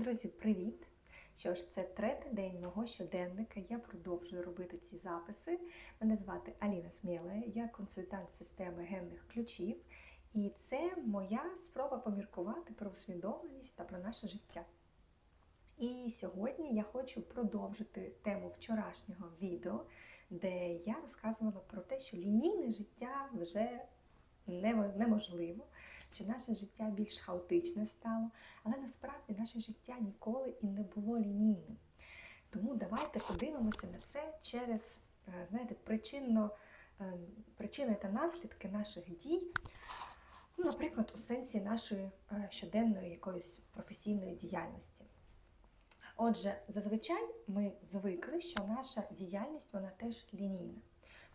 Друзі, привіт! Що ж, це третій день мого щоденника. Я продовжую робити ці записи. Мене звати Аліна Смєла, я консультант системи генних ключів, і це моя спроба поміркувати про усвідомленість та про наше життя. І сьогодні я хочу продовжити тему вчорашнього відео, де я розказувала про те, що лінійне життя вже неможливо, що наше життя більш хаотичне стало, але насправді наше життя ніколи і не було лінійним. Тому давайте подивимося на це через, е, знаєте, причинно, е, причини та наслідки наших дій, ну, наприклад, у сенсі нашої е, щоденної якоїсь професійної діяльності. Отже, зазвичай ми звикли, що наша діяльність вона теж лінійна.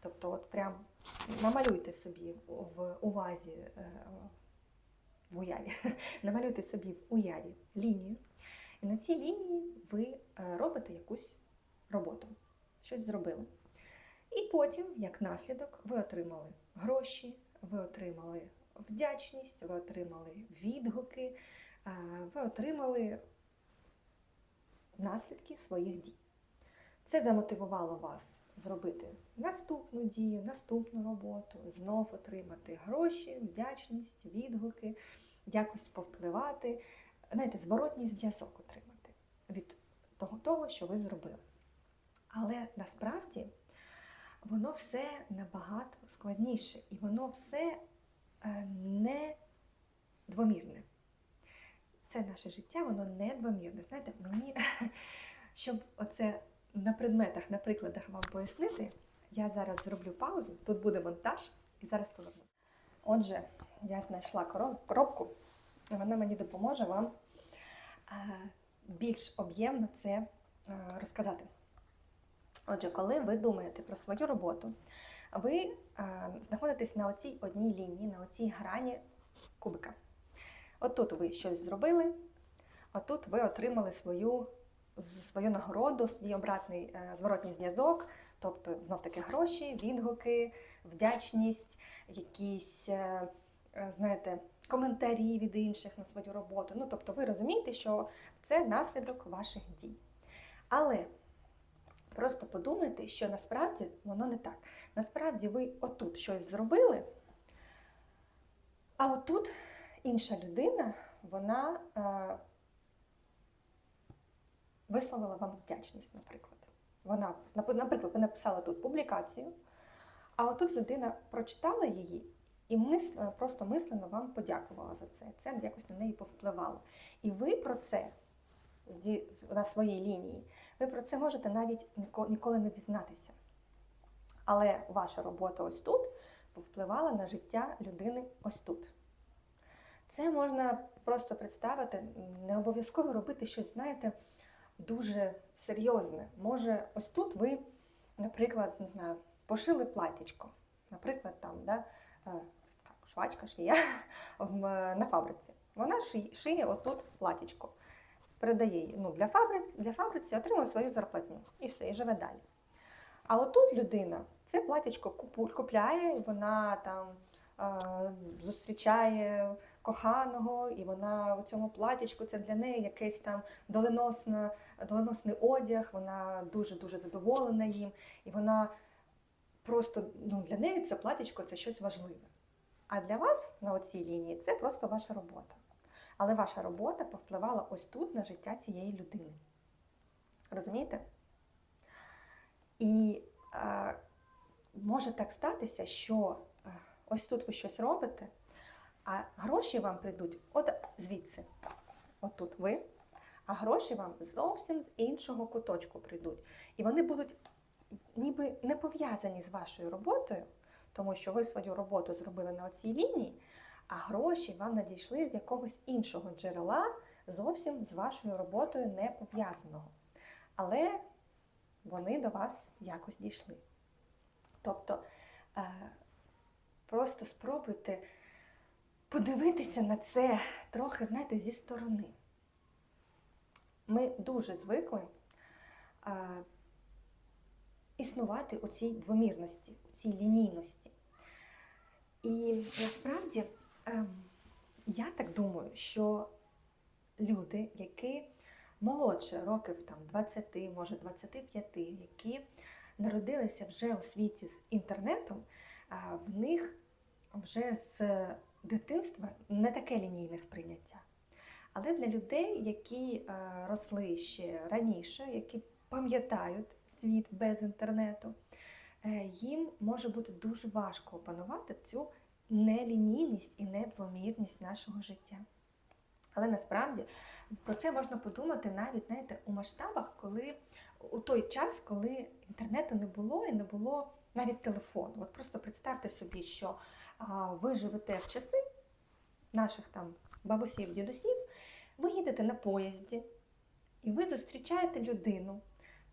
Тобто, от прям намалюйте собі в увазі, е, в уяві, намалюйте собі в уяві лінію, і на цій лінії ви е, робите якусь роботу, щось зробили. І потім, як наслідок, ви отримали гроші, ви отримали вдячність, ви отримали відгуки, е, ви отримали наслідки своїх дій. Це замотивувало вас зробити наступну дію, наступну роботу, знов отримати гроші, вдячність, відгуки, якось повпливати, знаєте, зворотній зв'язок отримати від того, того, що ви зробили. Але насправді воно все набагато складніше і воно все е, не двомірне. Все наше життя, воно не двомірне. Знаєте, мені, щоб оце на предметах, на прикладах вам пояснити, я зараз зроблю паузу, тут буде монтаж, і зараз повернуся. Отже, я знайшла коробку, і вона мені допоможе вам е, більш об'ємно це е, розказати. Отже, коли ви думаєте про свою роботу, ви е, знаходитесь на оцій одній лінії, на оцій грані кубика. Отут ви щось зробили, отут ви отримали свою, свою нагороду, свій обратний е, зворотній зв'язок, тобто знов-таки гроші, відгуки, вдячність, якісь, е, е, знаєте, коментарі від інших на свою роботу. Ну, тобто ви розумієте, що це наслідок ваших дій. Але просто подумайте, що насправді воно не так. Насправді ви отут щось зробили, а отут інша людина, вона висловила вам вдячність, наприклад. Вона, наприклад, ви написали тут публікацію, а отут людина прочитала її і мис, е, просто мислено вам подякувала за це. Це якось на неї повпливало. І ви про це на своїй лінії, ви про це можете навіть ніколи не дізнатися. Але ваша робота ось тут повпливала на життя людини ось тут. Це можна просто представити, не обов'язково робити щось, знаєте, дуже серйозне. Може, ось тут ви, наприклад, не знаю, пошили платічко. Наприклад, там, да, швачка, швія е, на фабриці. Вона шиє, отут платічко. Передає її ну, для, фабриці, для фабриці, отримує свою зарплатню і все, і живе далі. А отут людина це платічко купляє, вона там е, зустрічає коханого, і вона у цьому платічку це для неї якийсь там доленосна, доленосний одяг, вона дуже-дуже задоволена їм, і вона просто ну, для неї це платічко це щось важливе. А для вас на оцій лінії це просто ваша робота. Але ваша робота повпливала ось тут на життя цієї людини. Розумієте? І е, може так статися, що е, ось тут ви щось робите, а гроші вам прийдуть от звідси. От тут ви, а гроші вам зовсім з іншого куточку прийдуть. І вони будуть ніби не пов'язані з вашою роботою, тому що ви свою роботу зробили на оцій лінії, а гроші вам надійшли з якогось іншого джерела, зовсім з вашою роботою не пов'язаного. Але вони до вас якось дійшли. Тобто е, просто спробуйте подивитися на це трохи, знаєте, зі сторони. Ми дуже звикли е, існувати у цій двомірності, у цій лінійності. І насправді ем, я так думаю, що люди, які молодше, років там 20, може 25, які народилися вже у світі з інтернетом, а, в них вже з дитинства не таке лінійне сприйняття. Але для людей, які е, росли ще раніше, які пам'ятають світ без інтернету, е, їм може бути дуже важко опанувати цю нелінійність і недвомірність нашого життя. Але насправді про це можна подумати навіть знаєте, у масштабах, коли у той час, коли інтернету не було і не було навіть телефону. От просто представте собі, що ви живете в часи наших там бабусів, дідусів, ви їдете на поїзді і ви зустрічаєте людину,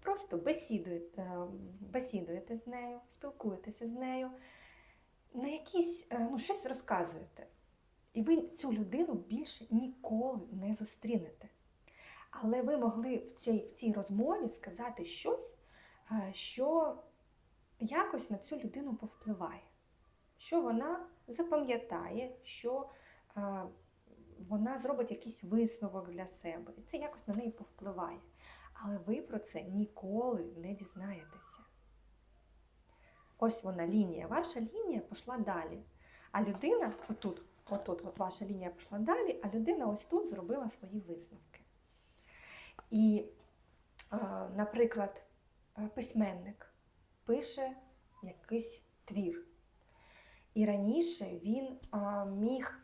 просто бесідуєте, е, бесідуєте з нею, спілкуєтеся з нею, на якісь е, ну, щось розказуєте. І ви цю людину більше ніколи не зустрінете. Але ви могли в цій, в цій розмові сказати щось, е, що якось на цю людину повпливає, що вона запам'ятає, що е, вона зробить якийсь висновок для себе. І це якось на неї повпливає. Але ви про це ніколи не дізнаєтеся. Ось вона лінія. Ваша лінія пішла далі. А людина, отут, отут, от ваша лінія пішла далі, а людина ось тут зробила свої висновки. І, наприклад, письменник пише якийсь твір. І раніше він а, міг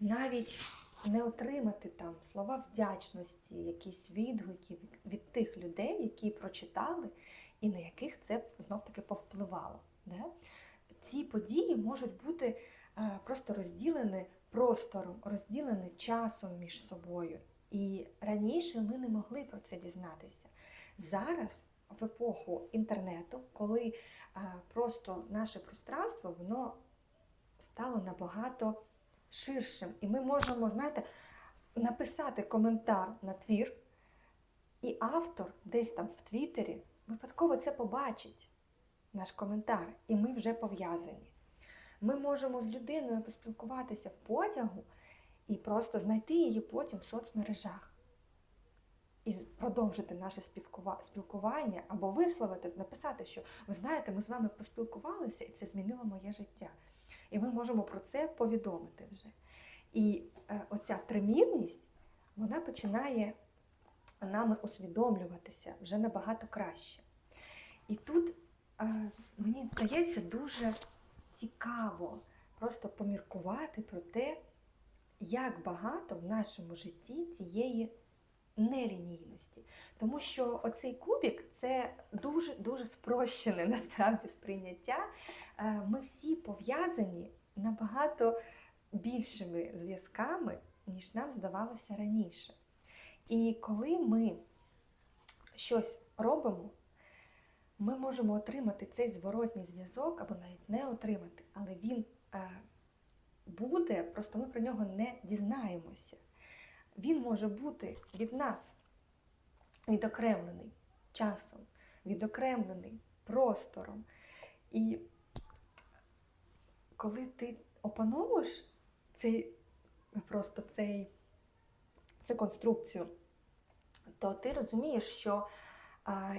навіть не отримати там слова вдячності, якісь відгуки від, тих людей, які прочитали, і на яких це знов-таки повпливало. Да? Ці події можуть бути а, просто розділені простором, розділені часом між собою. І раніше ми не могли про це дізнатися. Зараз, в епоху інтернету, коли а, просто наше пространство, воно стало набагато ширшим. І ми можемо, знаєте, написати коментар на твір, і автор десь там в Твіттері випадково це побачить, наш коментар, і ми вже пов'язані. Ми можемо з людиною поспілкуватися в потягу і просто знайти її потім в соцмережах. І продовжити наше спілкування або висловити, написати, що ви знаєте, ми з вами поспілкувалися, і це змінило моє життя. І ми можемо про це повідомити вже. І е, оця тримірність, вона починає нами усвідомлюватися вже набагато краще. І тут е, мені здається дуже цікаво просто поміркувати про те, як багато в нашому житті цієї нелінійності. Тому що оцей кубік це дуже-дуже спрощене насправді сприйняття. Е, Ми всі пов'язані набагато більшими зв'язками, ніж нам здавалося раніше. І коли ми щось робимо, ми можемо отримати цей зворотній зв'язок або навіть не отримати, але він е, буде, просто ми про нього не дізнаємося. Він може бути від нас відокремлений часом, відокремлений простором. І коли ти опановуєш цей, просто цей, цю конструкцію, то ти розумієш, що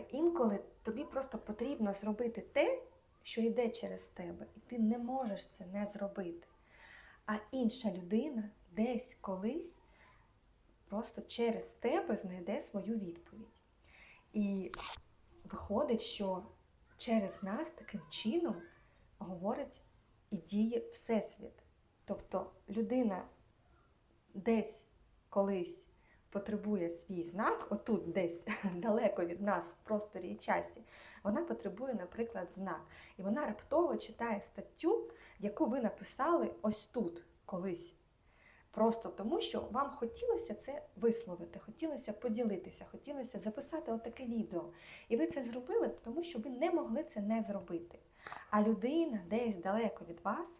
інколи тобі просто потрібно зробити те, що йде через тебе, і ти не можеш це не зробити. А інша людина десь колись просто через тебе знайде свою відповідь. І виходить, що через нас таким чином говорить і діє Всесвіт. Тобто людина десь колись потребує свій знак, отут десь далеко від нас, в просторі і часі, вона потребує, наприклад, знак. І вона раптово читає статтю, яку ви написали ось тут колись. Просто тому, що вам хотілося це висловити, хотілося поділитися, хотілося записати отаке відео. І ви це зробили, тому що ви не могли це не зробити. А людина десь далеко від вас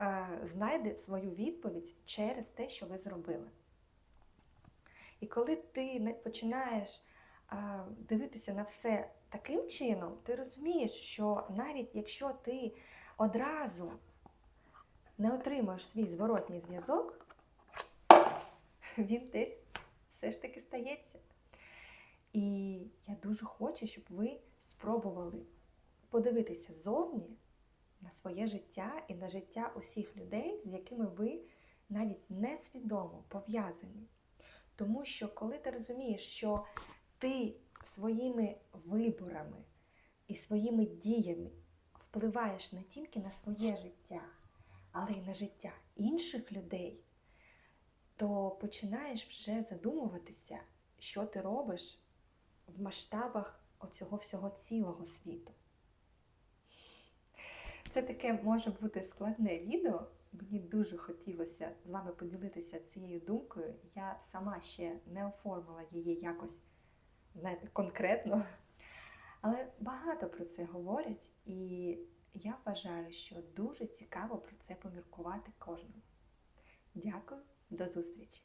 е, знайде свою відповідь через те, що ви зробили. І коли ти починаєш е, дивитися на все таким чином, ти розумієш, що навіть якщо ти одразу не отримаєш свій зворотній зв'язок, він десь все ж таки стається. І я дуже хочу, щоб ви спробували подивитися зовні на своє життя і на життя усіх людей, з якими ви навіть несвідомо пов'язані. Тому що коли ти розумієш, що ти своїми виборами і своїми діями впливаєш не тільки на своє життя, але й на життя інших людей, то починаєш вже задумуватися, що ти робиш в масштабах оцього всього цілого світу. Це таке може бути складне відео. Мені дуже хотілося з вами поділитися цією думкою. Я сама ще не оформила її якось, знаєте, конкретно. Але багато про це говорять, і я вважаю, що дуже цікаво про це поміркувати кожному. Дякую, до зустрічі!